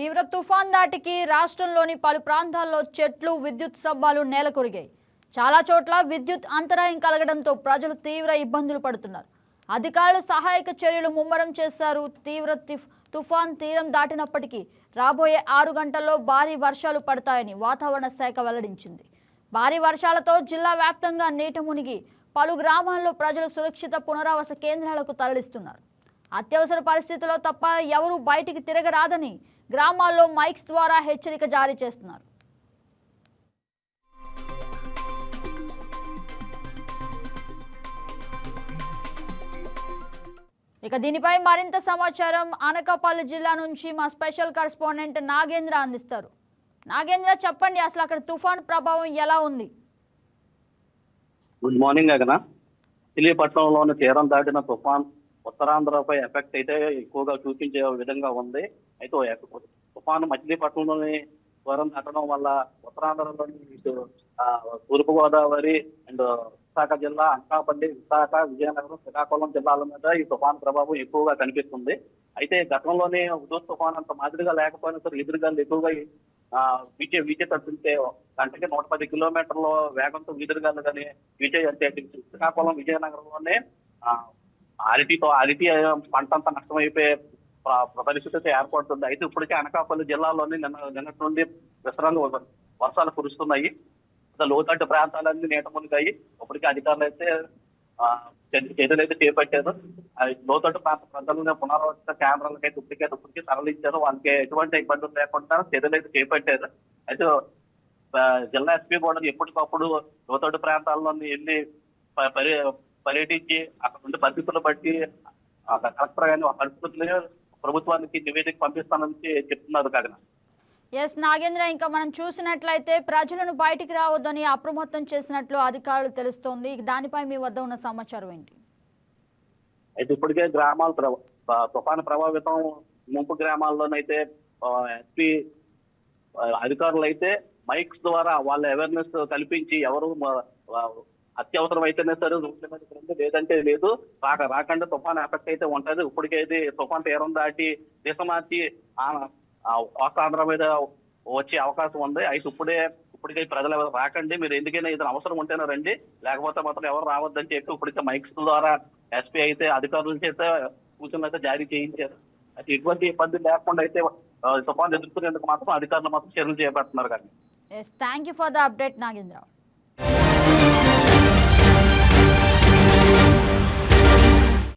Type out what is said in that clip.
తీవ్ర తుఫాన్ దాటికి రాష్ట్రంలోని పలు ప్రాంతాల్లో చెట్లు విద్యుత్ స్తంభాలు నేలకొరిగాయి. చాలా చోట్ల విద్యుత్ అంతరాయం కలగడంతో ప్రజలు తీవ్ర ఇబ్బందులు పడుతున్నారు. అధికారులు సహాయక చర్యలు ముమ్మరం చేశారు. తీవ్ర తుఫాన్ తీరం దాటినప్పటికీ రాబోయే ఆరు గంటల్లో భారీ వర్షాలు పడతాయని వాతావరణ శాఖ వెల్లడించింది. భారీ వర్షాలతో జిల్లా వ్యాప్తంగా నీట మునిగి పలు గ్రామాల్లో ప్రజలు సురక్షిత పునరావాస కేంద్రాలకు తరలిస్తున్నారు. అత్యవసర పరిస్థితుల్లో తప్ప ఎవరూ బయటికి తిరగరాదని గ్రామాల్లో మైక్స్ ద్వారా హెచ్చరిక జారీ చేస్తున్నారు. ఇక దీనిపై మరింత సమాచారం అనకాపల్లి జిల్లా నుంచి మా స్పెషల్ కరెస్పాండెంట్ నాగేంద్ర అందిస్తారు. నాగేంద్ర చెప్పండి అసలు అక్కడ తుఫాన్ ప్రభావం ఎలా ఉంది? గుడ్ మార్నింగ్ గగన తెలియపట్నంలోని తీరం దాటిన తుఫాన్ ఉత్తరాంధ్రపై ఎఫెక్ట్ అయితే ఎక్కువగా చూపించే విధంగా ఉంది. అయితే తుఫాను మచిలీపట్నంలోని స్వరం దాటడం వల్ల ఉత్తరాంధ్రలోని ఇటు ఆ, తూర్పు గోదావరి అండ్ విశాఖ జిల్లా అనకాపల్లి విశాఖ విజయనగరం శ్రీకాకుళం జిల్లాల మీద ఈ తుఫాన్ ప్రభావం ఎక్కువగా కనిపిస్తుంది. అయితే గతంలోనే ఉదూస్ తుఫాన్ అంత మాదిరిగా లేకపోయినా సరే ఎదురుగాలు ఎక్కువగా ఆ, వీచే వీచే తప్పితే గంటకి నూట పది కిలోమీటర్ల వేగంతో వీధురుగాలు కానీ వీచే అంటే శ్రీకాకుళం విజయనగరంలోనే అరటితో అరటి పంట అంతా నష్టమైపోయే పరిస్థితి ఏర్పడుతుంది. అయితే ఇప్పటికే అనకాపల్లి జిల్లాలోని నిన్న నిన్నటి నుండి విస్తరంగా వర్షాలు కురుస్తున్నాయి. లోతట్టు ప్రాంతాలన్నీ నీట మునిగాయి. ఇప్పటికే అధికారులు అయితే చర్యలు అయితే చేపట్టారు. లోతట్టు ప్రాంత ప్రజలను పునరావాస కేంద్రాలకి అయితే ఇప్పటికే ఇప్పటికే తరలించారు. వాళ్ళకి ఎటువంటి ఇబ్బందులు లేకుండా చర్యలు అయితే చేపట్టారు. అయితే జిల్లా ఎస్పీ కూడా ఎప్పటికప్పుడు లోతట్టు ప్రాంతాల్లోని వెళ్ళి పర్యటించి అక్కడ నుండి పరిస్థితులు బట్టి కలెక్టర్ గాని ఆ పరిస్థితులు ప్రభుత్వానికి నివేదిక పంపిస్తానని చెప్తున్నారు కాకినాడ. ఎస్ నాగేంద్ర ఇంకా మనం చూసినట్లయితే ప్రజలను బయటికి రావద్దని అప్రమత్తం చేసినట్లు అధికారులు తెలుస్తోంది. దానిపై మీ వద్ద ఉన్న సమాచారం ఏంటి? అయితే ఇప్పటికే గ్రామాలు తుఫాను ప్రభావితం ముంపు గ్రామాల్లోనైతే ఎస్పీ అధికారులు అయితే మైక్స్ ద్వారా వాళ్ళ అవేర్నెస్ కల్పించి ఎవరు అత్యవసరం అయితేనే సరే రోడ్ల మీద లేదంటే లేదు. రాక రాకుండా తుఫాన్ ఎఫెక్ట్ అయితే ఉంటది. ఇప్పటికైతే తుఫాన్ తీరం దాటి దిశ మార్చి ఆ- కోస్తాంధ్ర మీద వచ్చే అవకాశం ఉంది. అయితే ఇప్పుడే ఇప్పటికే ప్రజలు ఎవరు రాకండి. మీరు ఎందుకైనా ఇతను అవసరం ఉంటేనే రండి. లేకపోతే మాత్రం ఎవరు రావద్దని చెప్పి ఇప్పటికే మైక్స్ ద్వారా ఎస్పీ అయితే అధికారుల చేత సూచనలు అయితే జారీ చేయించారు. అయితే ఎటువంటి ఇబ్బంది లేకుండా అయితే తుఫాన్ ఎదుర్కొనేందుకు మాత్రం అధికారులు మాత్రం చర్యలు చేపడుతున్నారు కానీ. Thank you for the update Nagendra